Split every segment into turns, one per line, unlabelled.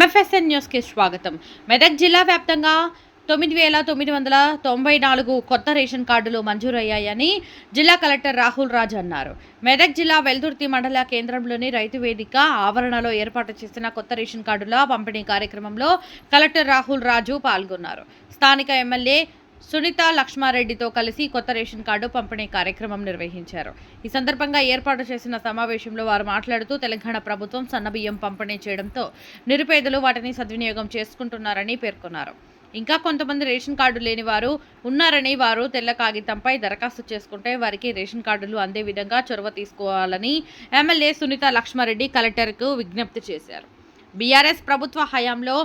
ఎంఎఫ్ఎస్ఎన్ న్యూస్కి స్వాగతం. మెదక్ జిల్లా వ్యాప్తంగా తొమ్మిది వేల తొమ్మిది వందల తొంభై నాలుగు కొత్త రేషన్ కార్డులు మంజూరయ్యాయని జిల్లా కలెక్టర్ రాహుల్ రాజ్ అన్నారు. మెదక్ జిల్లా వెల్దుర్తి మండల కేంద్రంలోని రైతు వేదిక ఆవరణలో ఏర్పాటు చేసిన కొత్త రేషన్ కార్డుల పంపిణీ కార్యక్రమంలో కలెక్టర్ రాహుల్ రాజు పాల్గొన్నారు. స్థానిక ఎమ్మెల్యే సునీత లక్ష్మారెడ్డితో కలిసి కొత్త రేషన్ కార్డు పంపిణీ కార్యక్రమం నిర్వహించారు. ఈ సందర్భంగా ఏర్పాటు చేసిన సమావేశంలో వారు మాట్లాడుతూ తెలంగాణ ప్రభుత్వం సన్నబియ్యం పంపిణీ చేయడంతో నిరుపేదలు వాటిని సద్వినియోగం చేసుకుంటున్నారని పేర్కొన్నారు. ఇంకా కొంతమంది రేషన్ కార్డు లేని వారు ఉన్నారని వారు తెల్ల కాగితంపై దరఖాస్తు చేసుకుంటే వారికి రేషన్ కార్డులు అందే విధంగా చొరవ తీసుకోవాలని ఎమ్మెల్యే సునీత లక్ష్మారెడ్డి కలెక్టర్కు విజ్ఞప్తి చేశారు. బీఆర్ఎస్ ప్రభుత్వ హయాంలో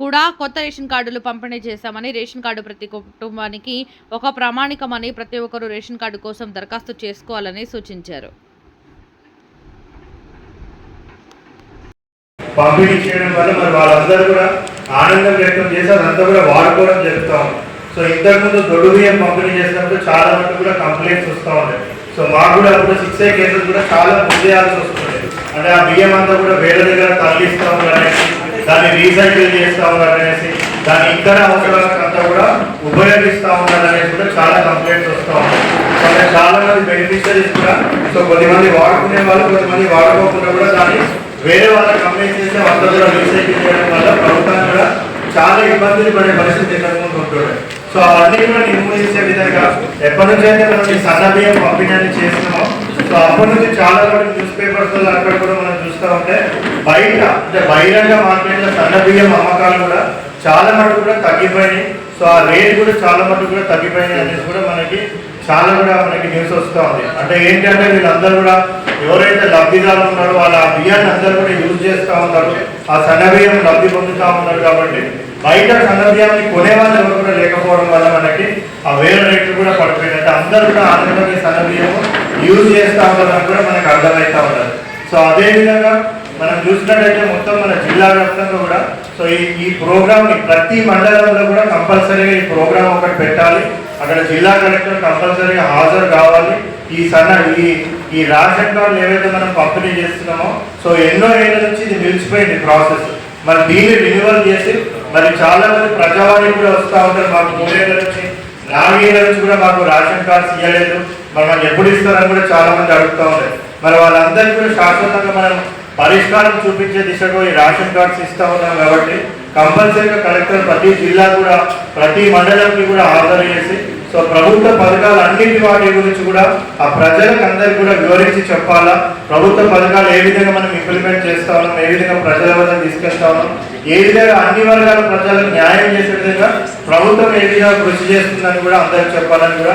కూడా కొత్త రేషన్ కార్డులు పంపిణీ చేశామని రేషన్ కార్డు ప్రతి కుటుంబానికి ఒక ప్రామాణికమని ప్రతి ఒక్కరూ రేషన్ కార్డు కోసం దరఖాస్తు చేసుకోవాలని సూచించారు.
పంపిణీ చేయడం వల్ల మరి వాళ్ళందరూ కూడా ఆనందం వ్యక్తం చేసి అదంతా కూడా వాడుకోవడం జరుగుతూ ఉంది. సో ఇంతకుముందు దొడ్డు బియ్యం పంపిణీ చేసినప్పుడు చాలా మంది కూడా కంప్లైంట్స్ వస్తూ ఉన్నాయి. సో మాకు కూడా అప్పుడు సిక్స్ ఏ కేసులు కూడా చాలా ముందేయాల్సి వస్తుంది అంటే ఆ బియ్యం అంతా కూడా వేరే దగ్గర తరలిస్తూ ఉన్నారనేసి దాన్ని రీసైకిల్ చేస్తూ ఉన్నారనేసి దాన్ని ఇతర అవసరాలకు అంతా కూడా ఉపయోగిస్తూ ఉన్నారనేసి కూడా చాలా కంప్లైంట్స్ వస్తూ ఉన్నాయి. చాలా మంది బెనిఫిషరీస్ కూడా సో కొంతమంది వాడుకునే వాళ్ళు కొంతమంది వాడుకోకుండా కూడా దాన్ని వేరే వాళ్ళకి కంప్లైంట్ చేస్తే వాళ్ళ కూడా రీసైకిల్ చేయడం వల్ల ప్రభుత్వాన్ని కూడా చాలా ఇబ్బందులు పడే పరిస్థితి ఎదుర్కొంటూ ఉంటుండే. సో అవన్నీ కూడా నిర్మూలించే విధంగా ఎప్పటి నుంచి అయితే మనం ఈ సన్న బియ్యం పంపిణీ చేస్తున్నామో సో అప్పటి నుంచి చాలా వరకు న్యూస్ పేపర్స్ అక్కడ కూడా చూస్తూ ఉంటే బయట అంటే బహిరంగ మార్కెట్లో సన్న బియ్యం అమ్మకాలు కూడా చాలా మటుకు కూడా తగ్గిపోయినాయి. సో ఆ రేట్ కూడా చాలా మటుకు కూడా తగ్గిపోయినాయి అనేసి కూడా మనకి చాలా కూడా మనకి న్యూస్ వస్తూ ఉంది. అంటే ఏంటంటే వీళ్ళందరూ కూడా ఎవరైతే లబ్ధిదారులు ఉన్నారో వాళ్ళ ఆ బియ్యాన్ని అందరూ కూడా యూజ్ చేస్తూ ఉన్నారు. ఆ సన్న బియ్యం లబ్ధి పొందుతూ ఉన్నారు కాబట్టి బయట సన్న బియ్యాన్ని కొనే వాళ్ళు ఎవరు కూడా లేకపోవడం వల్ల మనకి ఆ వేరే రేట్లు కూడా పడిపోయినాయి. అంటే అందరూ కూడా ఆంధ్రప్రదేశ్ సన్న బియ్యం యూజ్ చేస్తూ ఉన్నారని కూడా మనకు అర్థమవుతూ ఉన్నారు సో అదే విధంగా మనం చూసినట్టయితే మొత్తం మన జిల్లా వ్యాప్తంగా కూడా సో ఈ ఈ ప్రోగ్రామ్ని ప్రతి మండలంలో కూడా కంపల్సరీగా ఈ ప్రోగ్రామ్ ఒకటి పెట్టాలి. అక్కడ జిల్లా కలెక్టర్ కంపల్సరీగా హాజరు కావాలి. ఈ సన్న ఈ ఈ రేషన్ కార్డులు ఏవైతే మనం పంపిణీ చేస్తున్నామో సో ఎన్నో ఏళ్ళ నుంచి ఇది నిలిచిపోయింది ప్రాసెస్. మరి దీన్ని రిన్యూవల్ చేసి మరి చాలా మంది ప్రజావాణి కూడా వస్తూ ఉంటారు. మాకు మూడేళ్ళ నుంచి నాలుగేళ్ళ నుంచి కూడా మాకు రేషన్ కార్డ్స్ ఇవ్వలేదు మనం ఎప్పుడు ఇస్తారని కూడా చాలా మంది అడుగుతూ ఉంటారు మరి వాళ్ళందరికీ కూడా శాశ్వతంగా మనం పరిష్కారం చూపించే దిశగా ఈ రేషన్ కార్డ్స్ ఇస్తా ఉన్నాం కాబట్టి కంపల్సరీగా కలెక్టర్ ప్రతి జిల్లా కూడా ప్రతి మండలంకి కూడా ఆర్డర్ చేసి సో ప్రభుత్వ పథకాలు అన్నింటి వాటి గురించి కూడా ఆ ప్రజలకు అందరికి కూడా వివరించి చెప్పాలా? ప్రభుత్వ పథకాలు ఏ విధంగా మనం ఇంప్లిమెంట్ చేస్తా ఉన్నాం ఏ విధంగా ప్రజల వద్ద తీసుకెళ్తా ఉన్నాం ఏ విధంగా అన్ని వర్గాల ప్రజలకు న్యాయం చేసే విధంగా ప్రభుత్వం ఏ విధంగా కృషి చేస్తుందని కూడా అందరికి చెప్పాలని కూడా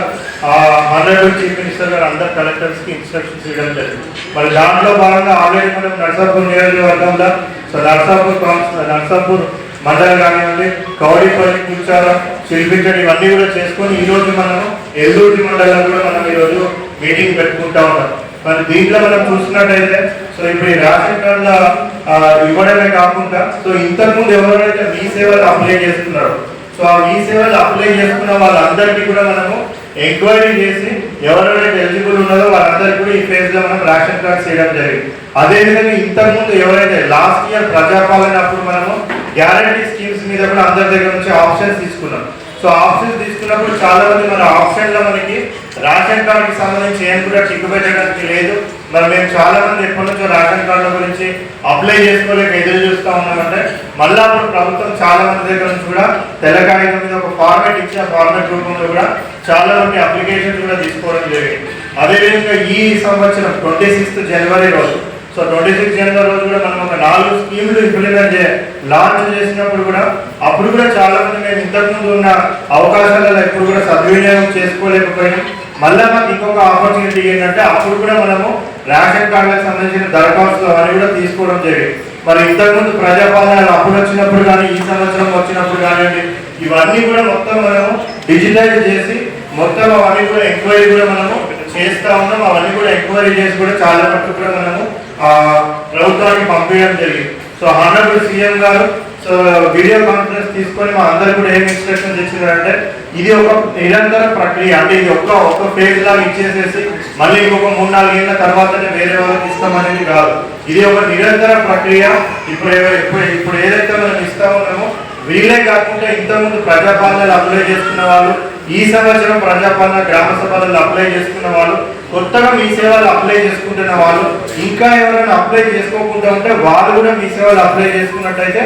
ఆనరబుల్ చీఫ్ మినిస్టర్ గారు అందరు కలెక్టర్స్కి ఇన్స్ట్రక్షన్స్ ఇవ్వడం జరిగింది. మరి దాంట్లో భాగంగా ఆల్రెడీ మనం నర్సాపూర్ నియోజకవర్గంలో సో నర్సాపూర్ కాన్స్- నర్సాపూర్ మండలం కానివ్వండి కౌడిపల్లి కూర్చారం శిల్పించడం ఇవన్నీ కూడా చేసుకొని ఈ రోజు మనము ఎల్లూరి మండలం కూడా మనం ఈ రోజు మీటింగ్ పెట్టుకుంటా ఉన్నాం. మరి దీంట్లో మనం చూసినట్టయితే సో ఇప్పుడు ఈ రేషన్ కార్డుల ఇవ్వడమే కాకుండా సో ఇంతకుముందు ఎవరైతే మీ సేవలు అప్లై చేస్తున్నారో సో ఆ మీ సేవలు అప్లై చేసుకున్న వాళ్ళందరికీ కూడా మనము ఎంక్వైరీ చేసి ఎవరెవరైతే ఎలిజిబుల్ ఉన్నారో వాళ్ళందరికీ కూడా ఈ ఫేజ్లో మనం రేషన్ కార్డ్ చేయడం జరిగింది. అదేవిధంగా ఇంతకుముందు ఎవరైతే లాస్ట్ ఇయర్ ప్రజాపాలన అప్పుడు మనము గ్యారంటీ స్కీమ్స్ మీద కూడా అందరి దగ్గర నుంచి ఆప్షన్స్ తీసుకున్నాం. సో ఆప్షన్స్ తీసుకున్నప్పుడు చాలా మంది మన ఆప్షన్లో మనకి రేషన్ కార్డుకి సంబంధించి ఏం కూడా చిక్కు పెట్టడానికి లేదు. మరి మేము చాలా మంది ఎప్పటి నుంచో రేషన్ కార్డుల గురించి అప్లై చేసుకోలేక ఎదురు చూస్తూ ఉన్నామంటే మళ్ళా అప్పుడు ప్రభుత్వం చాలా మంది దగ్గర నుంచి కూడా తెలంగాణ మీద ఒక ఫార్మేట్ ఇచ్చి ఆ ఫార్మేట్ రూపంలో కూడా చాలా మంది అప్లికేషన్స్ కూడా తీసుకోవడం జరిగింది. అదేవిధంగా ఈ సంవత్సరం ట్వంటీ సిక్స్త్ జనవరి రోజు సో ట్వంటీ సిక్స్ జనవరి రోజు కూడా మనం ఒక నాలుగు స్కీములు ఇంప్లిమెంట్ చే లాంచ్ చేసినప్పుడు కూడా అప్పుడు కూడా చాలా మంది మేము ఇంతకుముందు ఉన్న అవకాశాలలో ఎప్పుడు కూడా సద్వినియోగం చేసుకోలేకపోయినాం. మళ్ళీ మాకు ఇంకొక ఆపర్చునిటీ ఏంటంటే అప్పుడు కూడా మనము రేషన్ కార్డులకు సంబంధించిన దరఖాస్తులు అవన్నీ కూడా తీసుకోవడం జరిగింది. మరి ఇంతకుముందు ప్రజాపాలన అప్పుడు వచ్చినప్పుడు కానీ ఈ సంవత్సరం వచ్చినప్పుడు కానివ్వండి ఇవన్నీ కూడా మొత్తం మనము డిజిటైజ్ చేసి మొత్తం అవన్నీ కూడా ఎంక్వైరీ కూడా మనము చేస్తా ఉన్నాం. అవన్నీ కూడా ఎంక్వైరీ చేసి కూడా చాలా మటుకు కూడా మనము ప్రభుత్వానికి పంపించడం జరిగింది. సో హానరబుల్ సీఎం గారు సో వీడియో కాన్ఫరెన్స్ తీసుకొని మా అందరు కూడా ఏం ఇన్స్ట్రక్షన్స్ ఇచ్చిందంటే ఇది ఒక నిరంతర ప్రక్రియ. అంటే ఇది ఒక్క ఒక్క ఫేజ్ లాగా ఇచ్చేసేసి మళ్ళీ ఇంకొక మూడు నాలుగు ఏళ్ళ తర్వాతనే వేరే వాళ్ళకి ఇస్తామనేది కాదు. ఇది ఒక నిరంతర ప్రక్రియ. ఇప్పుడు ఇప్పుడు ఇప్పుడు ఏదైతే మనం ఇస్తా ఉన్నామో వీళ్ళే కాకుండా ఇంతకుముందు ప్రజాపాలనలు అప్లై చేసుకున్న వాళ్ళు ఈ సంవత్సరం ప్రజాపాలన గ్రామ సభలలో అప్లై చేసుకున్న వాళ్ళు కొత్తగా మీ సేవలు అప్లై చేసుకుంటున్న వాళ్ళు ఇంకా ఎవరైనా అప్లై చేసుకోకుండా ఉంటే వాళ్ళు కూడా మీ సేవలు అప్లై చేసుకున్నట్టయితే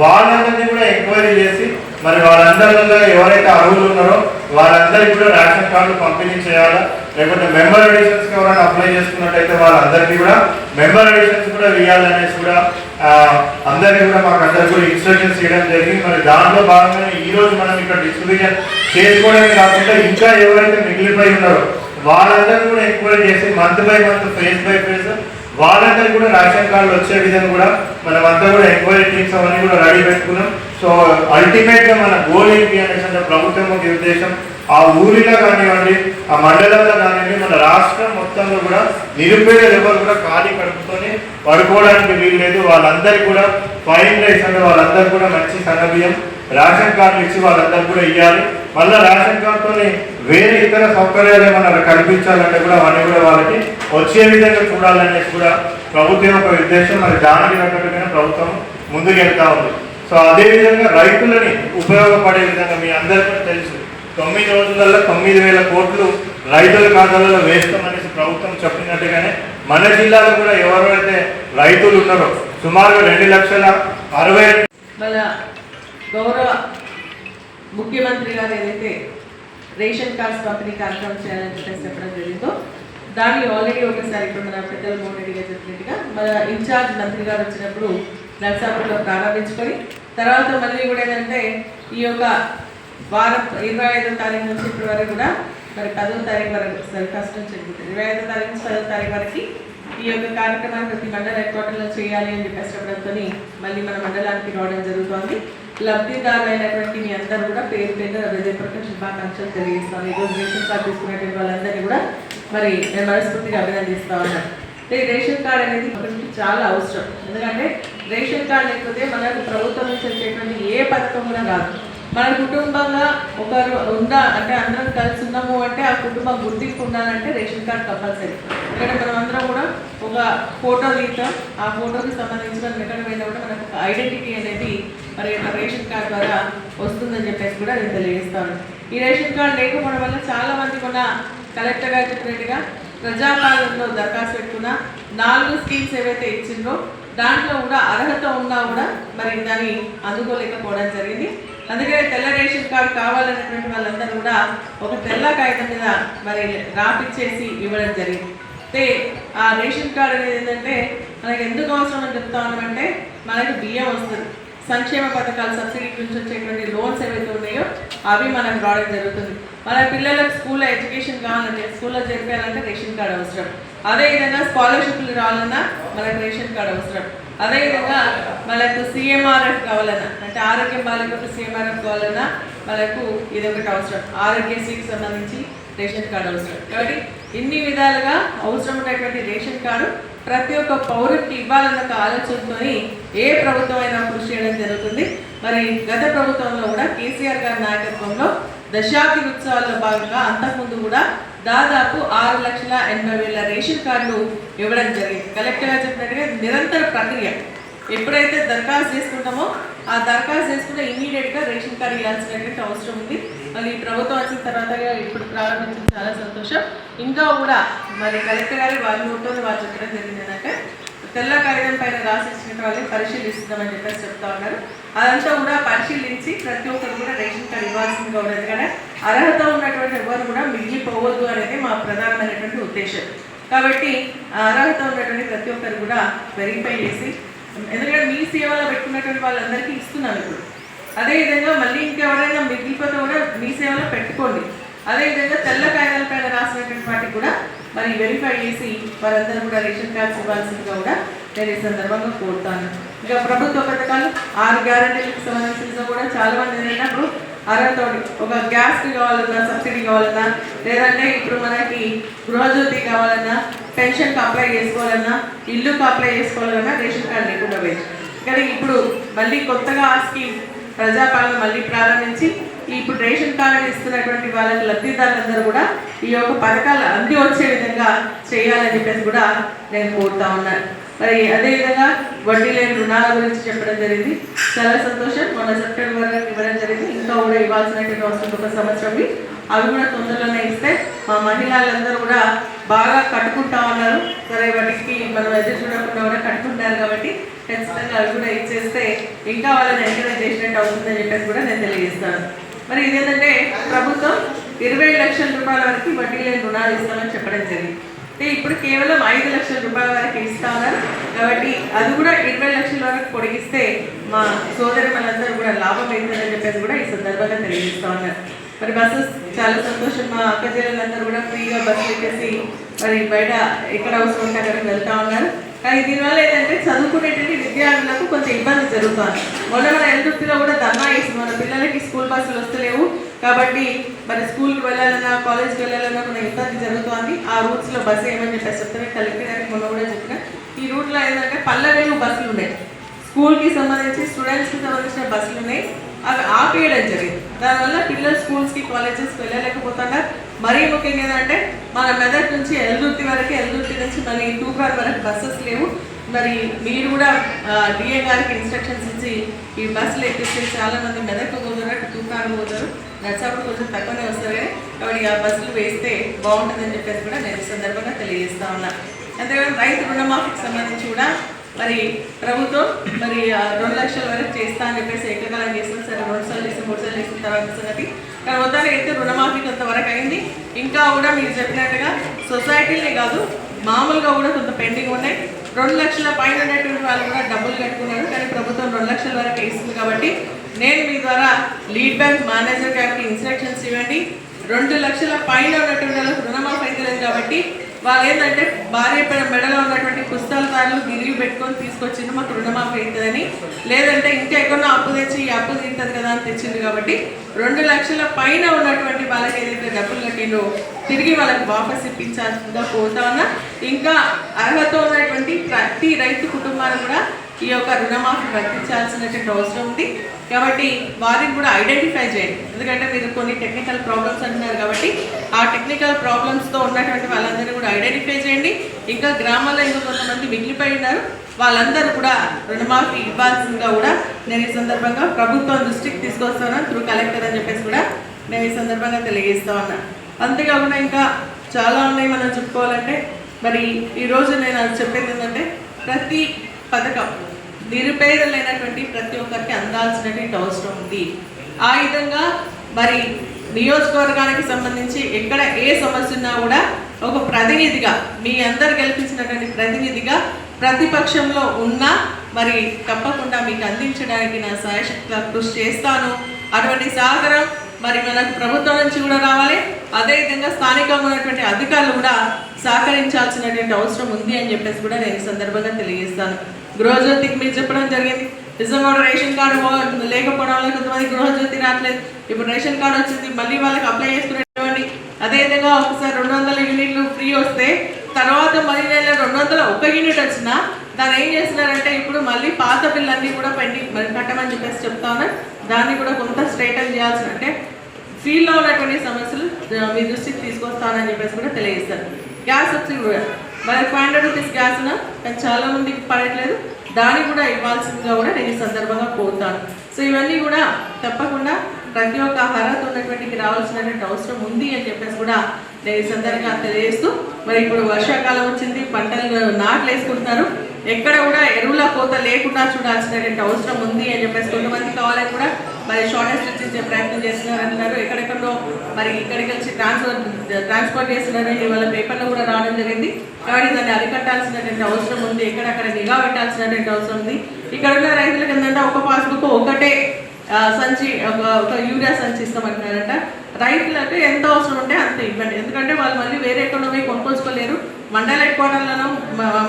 వాళ్ళందరినీ కూడా ఎంక్వైరీ చేసి మరి వాళ్ళందరిలో ఎవరైతే అర్హులు ఉన్నారో వాళ్ళందరికీ కూడా రేషన్ కార్డులు పంపిణీ చేయాలా? లేకుంటే మెంబర్ ఎడిషన్స్కి ఎవరైనా అప్లై చేసుకున్నట్టయితే వాళ్ళందరికీ కూడా మెంబర్ ఎడిషన్స్ కూడా వేయాలనేసి కూడా అందరికీ కూడా మాకు అందరికీ కూడా ఇన్స్ట్రక్షన్స్ చేయడం జరిగింది. మరి దాంట్లో భాగంగానే ఈరోజు మనం ఇక్కడ డిస్ట్రిబ్యూషన్ చేసుకోవడమే కాకుండా ఇంకా ఎవరైతే మిగిలిపోయి ఉన్నారో వాళ్ళందరూ కూడా ఎంక్వైరీ చేసి month by month phase by phase వాళ్ళందరూ కూడా రేషన్ కార్డులు వచ్చే విధంగా కూడా మనం అంతా కూడా ఎంక్వైరీ టీమ్స్ అవన్నీ కూడా రెడీ పెట్టుకున్నాం. సో అల్టిమేట్గా మన గోల్ ఏంటి అనేసి అంటే ప్రభుత్వం ఒక ఉద్దేశం ఆ ఊరిలో కానివ్వండి ఆ మండలంలో కానివ్వండి మన రాష్ట్రం మొత్తంలో కూడా నిరుపేదలు ఎవరు కూడా ఖాళీ కడుపుకొని పడుకోవడానికి వీలు లేదు వాళ్ళందరికీ కూడా ఫైన్ రైస్ అంటే వాళ్ళందరికీ కూడా మంచి సన్నబియ్యం రేషన్ కార్డులు ఇచ్చి వాళ్ళందరూ కూడా ఇవ్వాలి మళ్ళీ రేషన్ కార్డుతోని వేరే ఇతర సౌకర్యాలు ఏమన్నా కల్పించాలంటే కూడా అవన్నీ కూడా వాళ్ళకి వచ్చే విధంగా చూడాలనేసి కూడా ప్రభుత్వం యొక్క ఉద్దేశం మరి దానికి తగ్గట్టుగానే ప్రభుత్వం ముందుకు వెళ్తా ఉంది. సో అదేవిధంగా రైతులని ఉపయోగపడే విధంగా మీ అందరికీ తెలుసు. తొమ్మిది రోజులలో తొమ్మిది వేల కోట్లు రైతుల ఖాతాలలో వేస్తామనేసి ప్రభుత్వం చెప్పినట్టుగానే మన జిల్లాలో కూడా ఎవరైతే రైతులు ఉన్నారో సుమారుగా రెండు లక్షల అరవై
గౌరవ ముఖ్యమంత్రి గారు ఏదైతే రేషన్ కార్డ్స్ పంపిణీ కార్యక్రమం చేయాలని చెప్పేసి చెప్పడం జరిగిందో దాన్ని ఆల్రెడీ ఒకసారి ఇప్పుడు మన పెద్దలు మోహన్ రెడ్డి గారు చెప్పినట్టుగా మన ఇన్ఛార్జ్ మంత్రి గారు వచ్చినప్పుడు నర్సాపూర్లో ప్రారంభించుకొని తర్వాత మళ్ళీ కూడా ఏంటంటే ఈ యొక్క వారం ఇరవై ఐదో తారీఖు నుంచి ఇప్పటి వరకు కూడా మరి పదో తారీఖు వరకు సరి ఫస్ట్ నుంచి ఇరవై ఐదో తారీఖు నుంచి పదో తారీఖు వరకు ఈ యొక్క కార్యక్రమాన్ని ప్రతి మండల హెడ్ క్వార్టర్లో చేయాలి అని చెప్పేసి చెప్పడంతో మళ్ళీ మన మండలానికి రావడం జరుగుతోంది. లబ్ధిదారులైనటువంటి మీ అందరూ కూడా పేరు పేరు హృదయపూర్వక శుభాకాంక్షలు తెలియజేస్తాను. ఈరోజు రేషన్ కార్డు తీసుకునేటువంటి వాళ్ళందరినీ కూడా మరి నేను మనస్ఫూర్తిగా అభినందిస్తా ఉన్నాను. రేషన్ కార్డ్ అనేది మనకి చాలా అవసరం. ఎందుకంటే రేషన్ కార్డ్ లేకపోతే మనకు ప్రభుత్వం నుంచి వచ్చేటువంటి ఏ పథకం కూడా రాదు. మన కుటుంబంగా ఒకరు ఉందా? అంటే అందరం కలిసి ఉన్నాము అంటే ఆ కుటుంబం గుర్తింపు ఉండాలంటే రేషన్ కార్డ్ కంపల్సరీ. ఎందుకంటే మనం అందరం కూడా ఒక ఫోటో తీస్తాం ఆ ఫోటోకి సంబంధించిన ఎక్కడ పోయినా కూడా మనకు ఒక ఐడెంటిటీ అనేది మరి రేషన్ కార్డ్ ద్వారా వస్తుందని చెప్పేసి కూడా నేను తెలియజేస్తాను ఈ రేషన్ కార్డ్ లేకపోవడం వల్ల చాలా మంది కూడా కలెక్టర్ గారు చెప్పినట్టుగా ప్రజాపాలనలో దరఖాస్తు పెట్టుకున్న నాలుగు స్కీమ్స్ ఏవైతే ఇచ్చిందో దాంట్లో కూడా అర్హత ఉన్నా కూడా మరి దాన్ని అందుకోలేకపోవడం జరిగింది. అందుకనే తెల్ల రేషన్ కార్డు కావాలనేటువంటి వాళ్ళందరూ కూడా ఒక తెల్ల కాగితం మీద మరి రాపిచ్చేసి ఇవ్వడం జరిగింది. అయితే ఆ రేషన్ కార్డు అనేది ఏంటంటే మనకి ఎందుకు అవసరం అని చెప్తా ఉన్నామంటే మనకి బియ్యం వస్తుంది. సంక్షేమ పథకాలు సబ్సిడీ నుంచి వచ్చేటువంటి లోన్స్ ఏవైతే ఉన్నాయో అవి మనకు రావడం జరుగుతుంది. మన పిల్లలకు స్కూల్లో ఎడ్యుకేషన్ కావాలంటే స్కూల్లో జరిపేయాలంటే రేషన్ కార్డు అవసరం. అదేవిధంగా స్కాలర్షిప్లు రావాలన్నా మనకు రేషన్ కార్డు అవసరం. అదేవిధంగా మనకు సిఎంఆర్ఎఫ్ కావాలన్నా అంటే ఆరోగ్యం బాలికలకు సిఎంఆర్ఎఫ్ కావాలన్నా మనకు ఇది ఒకటి అవసరం. ఆరోగ్యశ్రీకి సంబంధించి రేషన్ కార్డు అవసరం. కాబట్టి ఇన్ని విధాలుగా అవసరం ఉన్నటువంటి రేషన్ కార్డు ప్రతి ఒక్క పౌరుడికి ఇవ్వాలన్న ఒక ఆలోచనతో ఏ ప్రభుత్వం అయినా కృషి చేయడం జరుగుతుంది. మరి గత ప్రభుత్వంలో కూడా కేసీఆర్ గారి నాయకత్వంలో దశాబ్ది ఉత్సవాల్లో భాగంగా అంతకుముందు కూడా దాదాపు ఆరు లక్షల ఎనభై వేల రేషన్ కార్డులు ఇవ్వడం జరిగింది. కలెక్టర్ గారు చెప్పినట్టుగా నిరంతర ప్రక్రియ. ఎప్పుడైతే దరఖాస్తు చేసుకుంటామో ఆ దరఖాస్తు చేసుకుంటే ఇమీడియట్గా రేషన్ కార్డు ఇవ్వాల్సినటువంటి అవసరం ఉంది. మళ్ళీ ఈ ప్రభుత్వం వచ్చిన తర్వాత ఇప్పుడు ప్రారంభించింది చాలా సంతోషం. ఇంకా కూడా మరి కలెక్టర్ గారు వాళ్ళు ఉంటుంది వారు చెప్పడం జరిగింది ఏంటంటే తెల్ల కాగితం పైన రాసిచ్చిన వాళ్ళని పరిశీలిస్తున్నామని చెప్పేసి చెప్తా ఉన్నారు. అదంతా కూడా పరిశీలించి ప్రతి ఒక్కరు కూడా రేషన్ కార్డు ఇవ్వాల్సిందిగా ఉండదు ఎందుకంటే అర్హత ఉన్నటువంటి ఎవరు కూడా మిగిలిపోవద్దు అనేది మా ప్రధానమైనటువంటి ఉద్దేశం. కాబట్టి ఆ అర్హత ఉన్నటువంటి ప్రతి ఒక్కరు కూడా వెరిఫై చేసి ఎందుకంటే మీ సేవలో పెట్టుకున్నటువంటి వాళ్ళందరికీ ఇస్తున్నాను ఇప్పుడు. అదేవిధంగా మళ్ళీ ఇంకెవరైనా మిగిలిపోతే కూడా మీ సేవలో పెట్టుకోండి. అదేవిధంగా తెల్ల కాగితాల పైన రాసినటువంటి వాటికి కూడా మరి వెరిఫై చేసి వారందరూ కూడా రేషన్ కార్డ్స్ ఇవ్వాల్సిందిగా కూడా నేను ఈ సందర్భంగా కోరుతాను. ఇంకా ప్రభుత్వ పథకాలు ఆరు గ్యారంటీలకు సంబంధించిన కూడా చాలా మంది ఏంటంటే అర్హత ఒక గ్యాస్ కావాలన్నా సబ్సిడీ కావాలన్నా లేదంటే ఇప్పుడు మనకి గృహజ్యోతి కావాలన్నా పెన్షన్కి అప్లై చేసుకోవాలన్నా ఇల్లుకి అప్లై చేసుకోవాలన్నా రేషన్ కార్డు లేకుండా పోయింది. కానీ ఇప్పుడు మళ్ళీ కొత్తగా ఆ స్కీమ్ ప్రజాపాలన మళ్ళీ ప్రారంభించి ఇప్పుడు రేషన్ కార్డు ఇస్తున్నటువంటి వాళ్ళకి లబ్ధిదారులందరూ కూడా ఈ యొక్క పథకాలు అంది వచ్చే విధంగా చేయాలని చెప్పేసి కూడా నేను కోరుతా ఉన్నాను మరి అదేవిధంగా వడ్డీ లేని రుణాల గురించి చెప్పడం జరిగింది. చాలా సంతోషం. మొన్న సెప్టెంబర్ వరకు ఇవ్వడం జరిగింది. ఇంకా కూడా ఇవ్వాల్సినటువంటి అవసరం ఒక సంవత్సరం అవి కూడా తొందరలోనే ఇస్తే మా మహిళలందరూ కూడా బాగా కట్టుకుంటా ఉన్నారు. సరే వాటికి మనం ఎదురు చూడకుండా కూడా కట్టుకుంటారు కాబట్టి ఖచ్చితంగా అవి కూడా ఇచ్చేస్తే ఇంకా వాళ్ళని ఎంకరేజ్ చేసినట్టు అవుతుందని చెప్పేసి కూడా నేను తెలియజేస్తాను. మరి ఇదేంటంటే ప్రభుత్వం ఇరవై లక్షల రూపాయల వరకు వడ్డీ లేని రుణాలు ఇస్తామని చెప్పడం జరిగింది. అంటే ఇప్పుడు కేవలం ఐదు లక్షల రూపాయల వరకు ఇస్తామన్నారు. కాబట్టి అది కూడా ఇరవై లక్షల వరకు పొడిగిస్తే మా సోదరి మనందరూ కూడా లాభం ఏంటని చెప్పేసి కూడా ఈ సందర్భంగా తెలియజేస్తా ఉన్నారు. మరి బస్సెస్ చాలా సంతోషం. మా అక్క కూడా ఫ్రీగా బస్సు ఎక్కేసి మరి బయట ఎక్కడ అవసరం ఉంటే అక్కడికి వెళ్తా ఉన్నారు. కానీ దీనివల్ల ఏంటంటే చదువుకునేటువంటి విద్యార్థులకు కొంచెం ఇబ్బంది జరుగుతుంది. మొన్న మన ఎల్దుర్తిలో కూడా ధర్నా మన పిల్లలకి స్కూల్ బస్సులు వస్తలేవు కాబట్టి మరి స్కూల్కి వెళ్ళాలన్నా కాలేజ్కి వెళ్ళాలన్నా కొంచెం ఇబ్బంది జరుగుతుంది. ఆ రూట్స్లో బస్సు ఏమని చెప్పేసి చెప్తే కలెక్టర్ గారికి మొన్న కూడా చెప్పిన. ఈ రూట్లో ఏంటంటే పల్లెవేలు బస్సులు ఉన్నాయి. స్కూల్కి సంబంధించి స్టూడెంట్స్కి సంబంధించిన బస్సులు ఉన్నాయి. అవి ఆపేయడం జరిగింది. దానివల్ల పిల్లలు స్కూల్స్కి కాలేజెస్కి వెళ్ళలేకపోతున్నారు. మరీ ముఖ్యంగా ఏంటంటే మన మెదక్ నుంచి ఎల్దుర్తి వరకు ఎల్దుర్తి నుంచి మళ్ళీ తూప్రాన్ వరకు బస్సెస్ లేవు. మరి మీరు కూడా డిఏ గారికి ఇన్స్ట్రక్షన్స్ ఇచ్చి ఈ బస్సులు ఎక్కిస్తే చాలా మంది మెదక్ పోతారు అటు పోతారు. నచ్చప్పుడు కొంచెం తక్కువనే వస్తారు కానీ కాబట్టి ఆ బస్సులు వేస్తే బాగుంటుందని చెప్పేసి కూడా నేను ఈ సందర్భంగా తెలియజేస్తా ఉన్నా. అంతేకాదు రైతు రుణమాఫీకి సంబంధించి కూడా మరి ప్రభుత్వం మరి ఆ రెండు లక్షల వరకు చేస్తా అని చెప్పేసి ఏకకాలం చేసిన సరే రెండు సార్లు చేసిన మూడు సార్లు చేసిన తర్వాత సంగతి. కానీ మొత్తానికి అయితే రుణమాఫీ కొంతవరకు అయింది. ఇంకా కూడా మీరు చెప్పినట్టుగా సొసైటీలే కాదు మామూలుగా కూడా కొంత పెండింగ్ ఉన్నాయి. రెండు లక్షల పైన ఉన్నటువంటి వాళ్ళు కూడా డబ్బులు కట్టుకున్నారు. కానీ ప్రభుత్వం రెండు లక్షల వరకు ఇస్తుంది కాబట్టి నేను మీ ద్వారా లీడ్ బ్యాంక్ మేనేజర్ గారికి ఇన్స్ట్రక్షన్స్ ఇవ్వండి. రెండు లక్షల పైన ఉన్నటువంటి వాళ్ళకి రుణమాఫీ అయితే కాబట్టి వాళ్ళు ఏంటంటే భార్య మెడలో ఉన్నటువంటి పుస్తకాలు గిరిగి పెట్టుకొని తీసుకొచ్చింది మాకు రుణమాఫీ అవుతుందని. లేదంటే ఇంకా ఎక్కడో అప్పు తెచ్చి ఈ అప్పు తీరుతుంది కదా అని తెచ్చింది కాబట్టి రెండు లక్షల పైన ఉన్నటువంటి వాళ్ళకి ఏదైతే డబ్బులు కట్టిందో తిరిగి వాళ్ళకి వాపస్ ఇప్పించాల్సిందిగా పోతా ఉన్నా. ఇంకా అర్హత ఉన్నటువంటి ప్రతి రైతు కుటుంబాన్ని కూడా ఈ యొక్క రుణమాఫీ వర్తించాల్సినటువంటి అవసరం ఉంది. కాబట్టి వారిని కూడా ఐడెంటిఫై చేయండి. ఎందుకంటే మీరు కొన్ని టెక్నికల్ ప్రాబ్లమ్స్ అంటున్నారు కాబట్టి ఆ టెక్నికల్ ప్రాబ్లమ్స్తో ఉన్నటువంటి వాళ్ళందరినీ కూడా ఐడెంటిఫై చేయండి. ఇంకా గ్రామాల్లో ఇంకా కొంతమంది మిగిలిపోయి ఉన్నారు. వాళ్ళందరూ కూడా రుణమాఫీ ఇవ్వాల్సిందిగా కూడా నేను ఈ సందర్భంగా ప్రభుత్వం దృష్టికి తీసుకొస్తాను త్రూ కలెక్టర్ అని చెప్పేసి కూడా నేను ఈ సందర్భంగా తెలియజేస్తా ఉన్నాను అంతేకాకుండా ఇంకా చాలా ఉన్నాయి మనం చెప్పుకోవాలంటే. మరి ఈరోజు నేను అది చెప్పేది ఏంటంటే ప్రతి పథకం. నిరుపేదలైనటువంటి ప్రతి ఒక్కరికి అందాల్సినటువంటి అవసరం ఉంది ఆ విధంగా మరి నియోజకవర్గానికి సంబంధించి ఎక్కడ ఏ సమస్య ఉన్నా కూడా ఒక ప్రతినిధిగా మీ అందరు గెలిపించినటువంటి ప్రతినిధిగా ప్రతిపక్షంలో ఉన్నా మరి తప్పకుండా మీకు అందించడానికి నా సాయశక్తిగా కృషి చేస్తాను. అటువంటి సహకారం మరి మనకు ప్రభుత్వం నుంచి కూడా రావాలి. అదేవిధంగా స్థానికంగా ఉన్నటువంటి అధికారులు కూడా సహకరించాల్సినటువంటి అవసరం ఉంది అని చెప్పేసి కూడా నేను ఈ సందర్భంగా తెలియజేస్తాను. గృహజ్యోతికి మీరు చెప్పడం జరిగింది. నిజంగా కూడా రేషన్ కార్డు లేకపోవడం వల్ల కొంతమంది గృహజ్యోతి రావట్లేదు. ఇప్పుడు రేషన్ కార్డు వచ్చింది. మళ్ళీ వాళ్ళకి అప్లై చేసుకునేటువంటి అదేవిధంగా ఒకసారి రెండు వందల యూనిట్లు ఫ్రీ వస్తే తర్వాత మళ్ళీ నెల రెండు వందల ఒక యూనిట్ వచ్చినా దాన్ని ఏం చేస్తున్నారంటే ఇప్పుడు మళ్ళీ పాత బిల్లన్నీ కూడా పెండింగ్ మరి కట్టమని చెప్పేసి చెప్తా ఉన్నా. దాన్ని కూడా కొంత స్ట్రైటన్ చేయాల్సిన అంటే ఫీల్డ్లో ఉన్నటువంటి సమస్యలు మీ దృష్టికి తీసుకొస్తానని చెప్పేసి కూడా తెలియజేస్తారు గ్యాస్ సబ్సిడీ కూడా. మరి ఫైవ్ హండ్రెడ్ రూపీస్ గ్యాస్ కానీ చాలా మందికి పడట్లేదు. దాన్ని కూడా ఇవ్వాల్సిందిగా కూడా నేను ఈ సందర్భంగా కోరుతాను. సో ఇవన్నీ కూడా తప్పకుండా ప్రతి ఒక్క అర్హత ఉన్నటువంటికి రావాల్సినటువంటి అవసరం ఉంది అని చెప్పేసి కూడా నేను ఈ సందర్భంగా తెలియజేస్తూ మరి ఇప్పుడు వర్షాకాలం వచ్చింది పంటలు నాట్లు వేసుకుంటున్నారు. ఎక్కడ కూడా ఎరువుల కోత లేకుండా చూడాల్సినటువంటి అవసరం ఉంది అని చెప్పేసి కొంతమంది కావాలని కూడా మరి షార్టేజ్ ఇచ్చే ప్రయత్నం చేస్తున్నారు అంటున్నారు. ఎక్కడెక్కడో మరి ఇక్కడికి వచ్చి ట్రాన్స్ఫర్ ట్రాన్స్పోర్ట్ చేస్తున్నారని ఇవాళ పేపర్లో కూడా రావడం జరిగింది. కాబట్టి దాన్ని అరికట్టాల్సినటువంటి అవసరం ఉంది. ఎక్కడక్కడ నిఘా పెట్టాల్సినటువంటి అవసరం ఉంది. ఇక్కడ ఉన్న రైతులకు ఏంటంటే ఒక పాస్బుక్ ఒకటే సంచి ఒక యూరియా సంచి ఇస్తామంటున్నారంట. రైతులకు ఎంత అవసరం ఉంటే అంత ఇవ్వండి. ఎందుకంటే వాళ్ళు మళ్ళీ వేరే ఎక్కడ పోయి కొనుక్కోలేరు మండల హెడ్ క్వార్టర్లను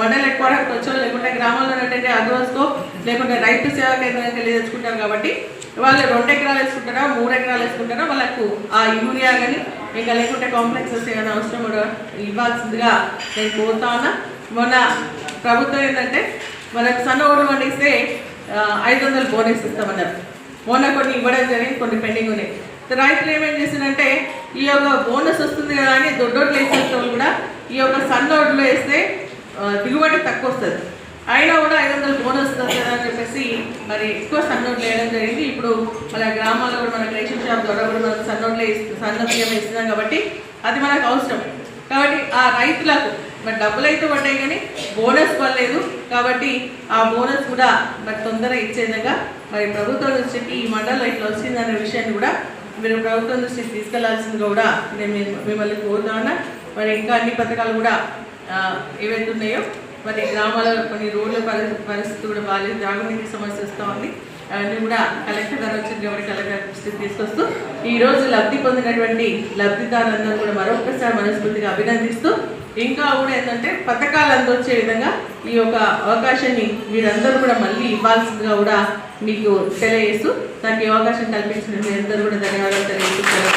మండల హెడ్ క్వార్టర్కి వచ్చో లేకుంటే గ్రామాల్లో ఉన్నటువంటి అగ్రోస్కో లేకుంటే రైతు సేవా కేంద్రానికి వెళ్ళి తెచ్చుకుంటారు కాబట్టి వాళ్ళు రెండు ఎకరాలు వేసుకుంటారా మూడు ఎకరాలు వేసుకుంటారా వాళ్ళకు ఆ యూరియా కానీ ఇంకా లేకుంటే కాంప్లెక్సెస్ ఏమైనా అవసరం కూడా ఇవ్వాల్సిందిగా నేను కోరుతా ఉన్నా. మొన్న ప్రభుత్వం ఏంటంటే మనకు సన్న ఓడు పండిస్తే ఐదు వందలు బోనస్ ఇస్తామన్నారు. మొన్న కొన్ని ఇవ్వడం జరిగింది కొన్ని పెండింగ్ ఉన్నాయి. రైతులు ఏమేం చేసిందంటే ఈ యొక్క బోనస్ వస్తుంది కదా అని దొడ్డోట్లు వేసే వాళ్ళు కూడా ఈ యొక్క సన్నోడ్లు వేస్తే దిగుబడి తక్కువ వస్తుంది. అయినా కూడా ఐదు వందలు బోనస్ వస్తుంది కదా అని చెప్పేసి మరి ఎక్కువ సన్నోట్లు వేయడం జరిగింది. ఇప్పుడు మన గ్రామాల్లో కూడా మన రేషన్ షాప్ ద్వారా కూడా మనకు సన్నోట్లే ఇస్తు సన్న బియ్యం ఇస్తున్నాం కాబట్టి అది మనకు అవసరం. కాబట్టి ఆ రైతులకు మరి డబ్బులు అయితే పడ్డాయి కానీ బోనస్ పడలేదు. కాబట్టి ఆ బోనస్ కూడా మరి తొందరగా ఇచ్చే విధంగా మరి ప్రభుత్వం దృష్టికి ఈ మండలంలో ఇట్లా వచ్చిందనే విషయాన్ని కూడా మీరు ప్రభుత్వం దృష్టికి తీసుకెళ్ళాల్సింది కూడా నేను మిమ్మల్ని కోరుతా ఉన్నా. మరి ఇంకా అన్ని పథకాలు కూడా ఏవైతే ఉన్నాయో మరి గ్రామాల కొన్ని రోడ్ల పరిస్థితి కూడా బాగాలేదు తాగునీటి సమస్య వస్తూ ఉంది. అవన్నీ కూడా కలెక్టర్ గారు వచ్చిన కాబట్టి కలెక్టర్ దృష్టికి తీసుకొస్తూ ఈరోజు లబ్ధి పొందినటువంటి లబ్ధిదారులందరూ కూడా మరొకసారి మనస్ఫూర్తిగా అభినందిస్తూ ఇంకా కూడా ఏంటంటే పథకాలు అందొచ్చే విధంగా ఈ యొక్క అవకాశాన్ని మీరందరూ కూడా మళ్ళీ ఇవ్వాల్సిందిగా కూడా మీకు తెలియజేస్తూ నాకు ఈ అవకాశం కల్పించిన మీ అందరూ కూడా ధన్యవాదాలు తెలియజేస్తున్నాను